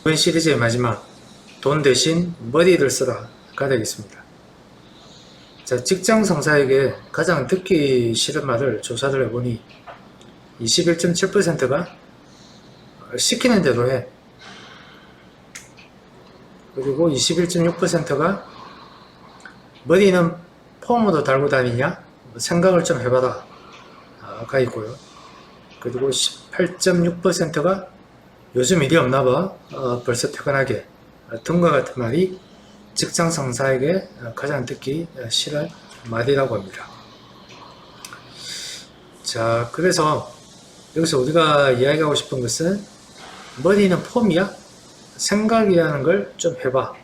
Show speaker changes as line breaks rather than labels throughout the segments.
이번 시리즈의 마지막 돈 대신 머리를 쓰라가 되겠습니다. 자, 직장 상사에게 가장 듣기 싫은 말을 조사를 해보니 21.7%가 시키는 대로 해. 그리고 21.6%가 머리는 폼으로 달고 다니냐? 생각을 좀 해봐라. 아, 가 있고요. 그리고 18.6%가 요즘 일이 없나 봐. 어, 벌써 퇴근하게. 어, 등과 같은 말이 직장 상사에게 어, 가장 듣기 어, 싫은 말이라고 합니다. 자, 그래서 여기서 우리가 이야기하고 싶은 것은 머리는 폼이야? 생각이라는 걸 좀 해봐.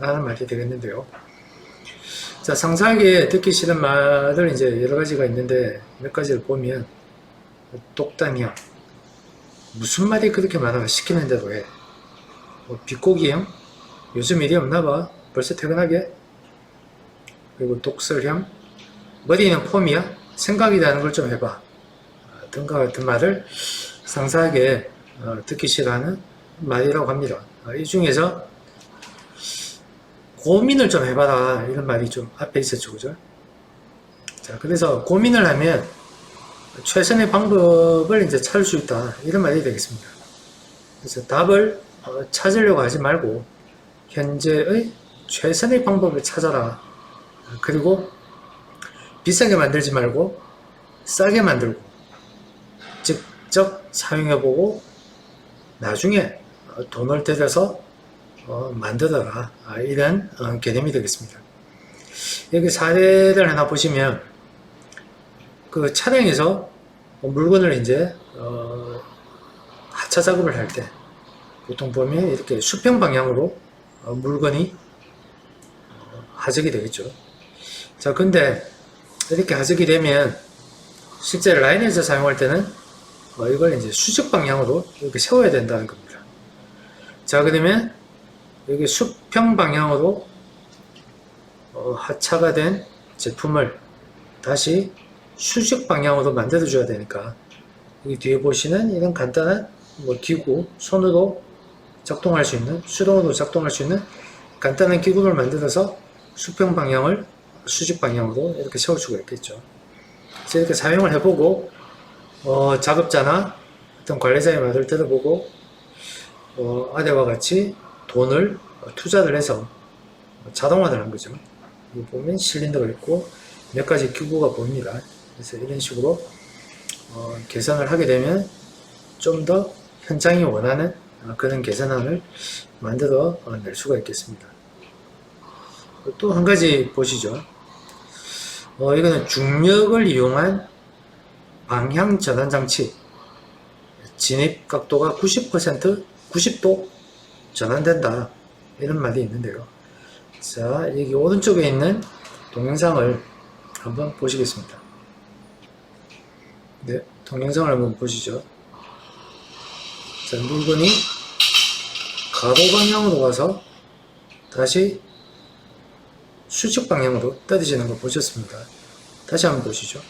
라는 말이 되겠는데요. 자, 상사에게 듣기 싫은 말을 이제 여러 가지가 있는데 몇 가지를 보면 똑단이야. 무슨 말이 그렇게 많아? 시키는 대로 해. 뭐 비꼬기형? 요즘 일이 없나 봐. 벌써 퇴근하게? 그리고 독설형? 머리는 폼이야? 생각이라는 걸 좀 해봐. 아, 등과 같은 말을 상사에게 어, 듣기 싫어하는 말이라고 합니다. 아, 이 중에서 고민을 좀 해봐라 이런 말이 좀 앞에 있었죠 그죠 자 그래서 고민을 하면 최선의 방법을 이제 찾을 수 있다. 이런 말이 되겠습니다. 그래서 답을 어, 찾으려고 하지 말고 현재의 최선의 방법을 찾아라. 그리고 비싸게 만들지 말고 싸게 만들고 직접 사용해보고 나중에 어, 돈을 들여서 어, 만들어라. 아, 이런 어, 개념이 되겠습니다. 여기 사례를 하나 보시면 그 차량에서 물건을 이제 어, 하차 작업을 할 때 보통 보면 이렇게 수평 방향으로 어, 물건이 어, 하적이 되겠죠. 자 근데 이렇게 하적이 되면 실제 라인에서 사용할 때는 어, 이걸 이제 수직 방향으로 이렇게 세워야 된다는 겁니다. 자 그러면 여기 수평 방향으로 어, 하차가 된 제품을 다시 수직 방향으로 만들어 줘야 되니까 여기 뒤에 보시는 이런 간단한 뭐 기구 손으로 작동할 수 있는 수동으로 작동할 수 있는 간단한 기구를 만들어서 수평 방향을 수직 방향으로 이렇게 세울 수가 있겠죠. 그래서 이렇게 사용을 해보고 어, 작업자나 어떤 관리자의 말을 들어보고 어, 아래와 같이 돈을 투자를 해서 자동화를 한 거죠. 여기 보면 실린더가 있고 몇 가지 기구가 보입니다. 그래서 이런 식으로 어, 계산을 하게 되면 좀 더 현장이 원하는 어, 그런 계산안을 만들어 어, 낼 수가 있겠습니다. 또 한 가지 보시죠. 어, 이거는 중력을 이용한 방향 전환 장치. 진입 각도가 90% 90도 전환된다 이런 말이 있는데요 자 여기 오른쪽에 있는 동영상을 한번 보시겠습니다 네 동영상을 한번 보시죠. 자 물건이 가로 방향으로 가서 다시 수직 방향으로 떨어지는 거 보셨습니다 다시 한번 보시죠.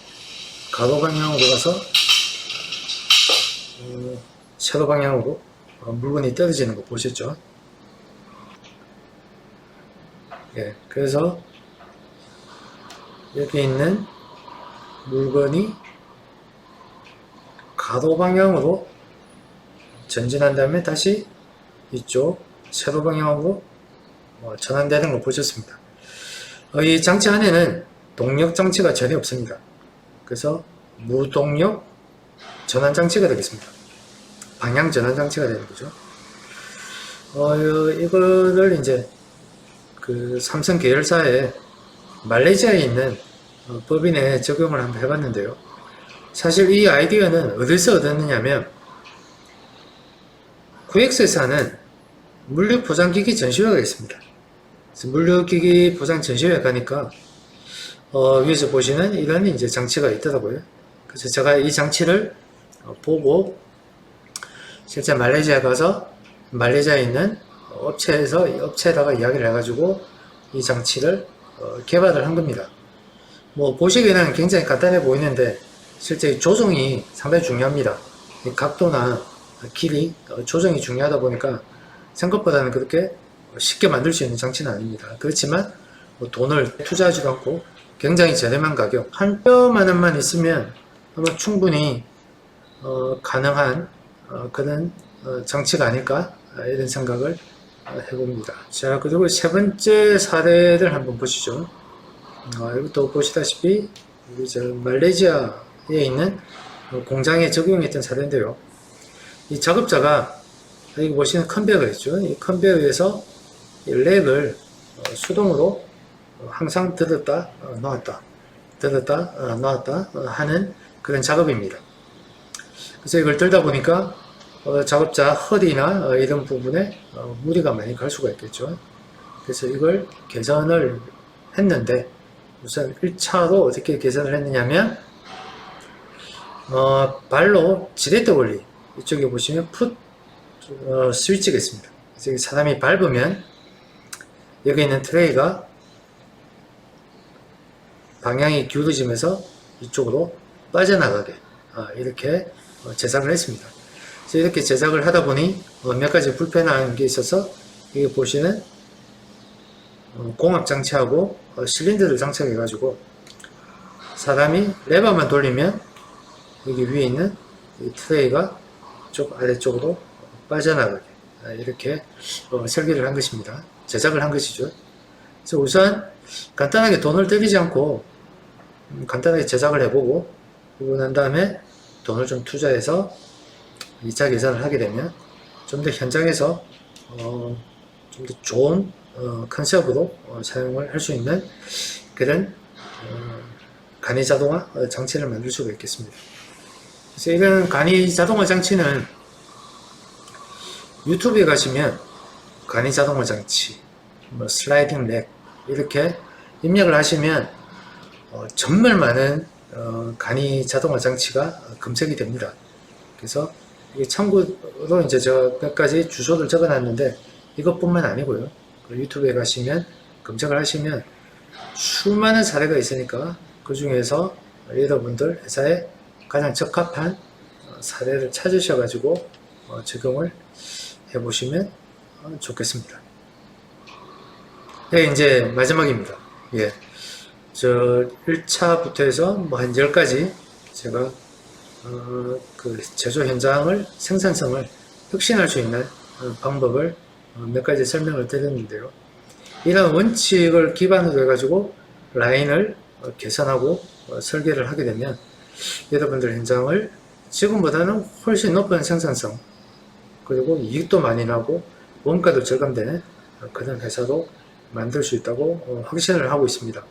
가로 방향으로 가서 어, 세로 방향으로 어, 물건이 떨어지는 거 보셨죠? 예, 그래서 여기 있는 물건이 가로 방향으로 전진한 다음에 다시 이쪽 세로 방향으로 어, 전환되는 거 보셨습니다. 어, 이 장치 안에는 동력 장치가 전혀 없습니다. 그래서 무동력 전환 장치가 되겠습니다. 방향 전환 장치가 되는 거죠. 어, 이거를 이제 그 삼성 계열사의 말레이시아에 있는 어, 법인에 적용을 한번 해봤는데요. 사실 이 아이디어는 어디서 얻었느냐면 구엑스에서 는 물류 포장기기 전시회가 있습니다. 물류기기 포장 전시회 가니까 어, 위에서 보시는 이런 이제 장치가 있더라고요. 그래서 제가 이 장치를 어, 보고 실제 말레이시아 가서 말레이시아에 있는 업체에서 이 업체에다가 이야기를 해가지고 이 장치를 어, 개발을 한 겁니다. 뭐 보시기에는 굉장히 간단해 보이는데 실제 조정이 상당히 중요합니다. 이 각도나 길이 어, 조정이 중요하다 보니까 생각보다는 그렇게 쉽게 만들 수 있는 장치는 아닙니다. 그렇지만 뭐 돈을 투자하지도 않고 굉장히 저렴한 가격 한 뼈만 원만 있으면 아마 충분히 어, 가능한 어, 그런 어, 장치가 아닐까 아, 이런 생각을 어, 해봅니다. 자 그리고 세 번째 사례를 한번 보시죠. 어, 이것도 보시다시피 우리 저 말레이시아에 있는 어, 공장에 적용했던 사례인데요. 이 작업자가 여기 보시는 컨베어가 있죠. 이 컨베어에서 이 렉을 어, 수동으로 어, 항상 들었다 어, 놨다 들었다 어, 하는 그런 작업입니다. 그래서 이걸 들다 보니까 어, 작업자 허리나 어, 이런 부분에 어, 무리가 많이 갈 수가 있겠죠. 그래서 이걸 개선을 했는데 우선 1차로 어떻게 개선을 했느냐면 어, 발로 지렛대 원리 이쪽에 보시면 풋 어, 스위치가 있습니다. 여기 사람이 밟으면 여기 있는 트레이가 방향이 기울어지면서 이쪽으로 빠져나가게 아, 이렇게 어, 제작을 했습니다. 그래서 이렇게 제작을 하다 보니 어, 몇 가지 불편한 게 있어서 여기 보시는 어, 공합 장치하고 어, 실린더를 장착해 가지고 사람이 레버만 돌리면 여기 위에 있는 이 트레이가 쪽 아래쪽으로 빠져나가게 아, 이렇게 어, 설계를 한 것입니다. 제작을 한 것이죠. 그래서 우선 간단하게 돈을 들이지 않고 음, 간단하게 제작을 해보고 그러고 난 다음에 돈을 좀 투자해서 2차 계산을 하게 되면 좀 더 현장에서 어, 좀 더 좋은 어, 컨셉으로 어, 사용을 할 수 있는 그런 어, 간이 자동화 어, 장치를 만들 수가 있겠습니다. 이런 간이 자동화 장치는 유튜브에 가시면 간이 자동화 장치, 뭐 슬라이딩 렉 이렇게 입력을 하시면 어, 정말 많은 어, 간이 자동화 장치가 검색이 됩니다. 그래서 이게 참고로 이제 저몇 가지 주소를 적어놨는데 이것뿐만 아니고요. 그 유튜브에 가시면 검색을 하시면 수많은 사례가 있으니까 그 중에서 여러분들 회사에 가장 적합한 어, 사례를 찾으셔가지고 어, 적용을 해보시면 어, 좋겠습니다. 네, 이제 마지막입니다. 예. 저 1차부터 해서 뭐 한 10가지 제가 어, 그 제조 현장을 생산성을 혁신할 수 있는 어, 방법을 어, 몇 가지 설명을 드렸는데요. 이런 원칙을 기반으로 해가지고 라인을 어, 설계를 하게 되면 여러분들 현장을 지금보다는 훨씬 높은 생산성 그리고 이익도 많이 나고 원가도 절감되는 어, 그런 회사로 만들 수 있다고 어, 확신을 하고 있습니다.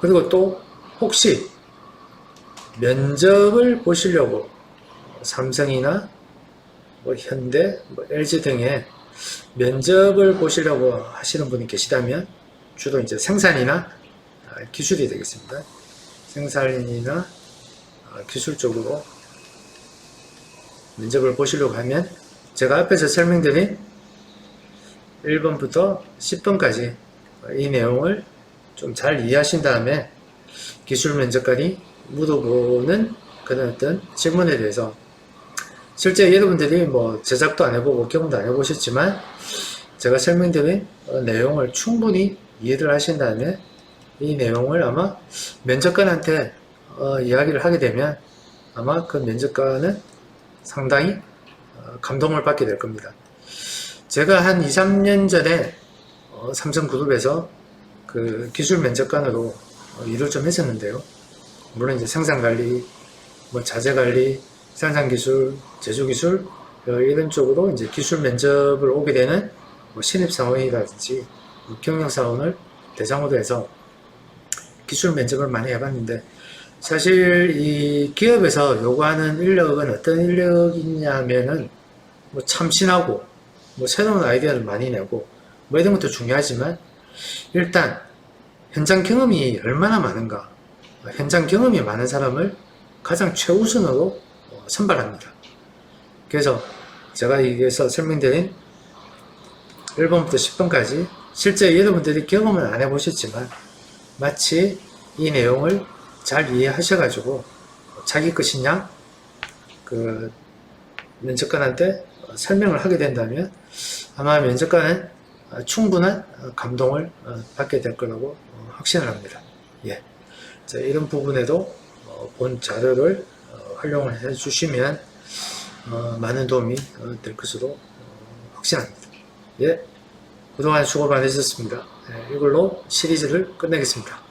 그리고 또 혹시 면접을 보시려고 어, 삼성이나 뭐 현대, 뭐 LG 등의 면접을 보시려고 하시는 분이 계시다면 주로 이제 생산이나 아, 기술이 되겠습니다. 생산이나 아, 기술 쪽으로 면접을 보시려고 하면 제가 앞에서 설명드린 1번부터 10번까지 이 내용을 좀 잘 이해하신 다음에 기술 면접관이 물어보는 그런 어떤 질문에 대해서 실제 여러분들이 뭐 제작도 안 해보고 경험도 안 해보셨지만 제가 설명드린 어, 내용을 충분히 이해를 하신 다음에 이 내용을 아마 면접관한테 어, 이야기를 하게 되면 아마 그 면접관은 상당히 어, 감동을 받게 될 겁니다. 제가 한 2, 3년 전에 어, 삼성그룹에서 그 기술 면접관으로 어, 일을 좀 했었는데요. 물론 이제 생산 관리, 뭐 자재 관리, 생산 기술, 제조 기술 어, 이런 쪽으로 이제 기술 면접을 오게 되는 뭐 신입 사원이라든지 뭐 경영 사원을 대상으로 해서 기술 면접을 많이 해봤는데 사실 이 기업에서 요구하는 인력은 어떤 인력이냐면은 뭐 참신하고 뭐 새로운 아이디어를 많이 내고 뭐 이런 것도 중요하지만 일단 현장 경험이 얼마나 많은가 어, 현장 경험이 많은 사람을 가장 최우선으로 어, 선발합니다. 그래서 제가 여기서 설명드린 1번부터 10번까지 실제 여러분들이 경험을 안 해보셨지만 마치 이 내용을 잘 이해하셔가지고 자기 것이냐 그 면접관한테 설명을 하게 된다면 아마 면접관은 어, 충분한 어, 감동을 어, 받게 될 거라고 어, 확신을 합니다. 예. 자, 이런 부분에도 어, 본 자료를 어, 활용을 해 주시면 어, 많은 도움이 어, 될 것으로 어, 확신합니다. 예. 그동안 수고 많으셨습니다. 예, 이걸로 시리즈를 끝내겠습니다.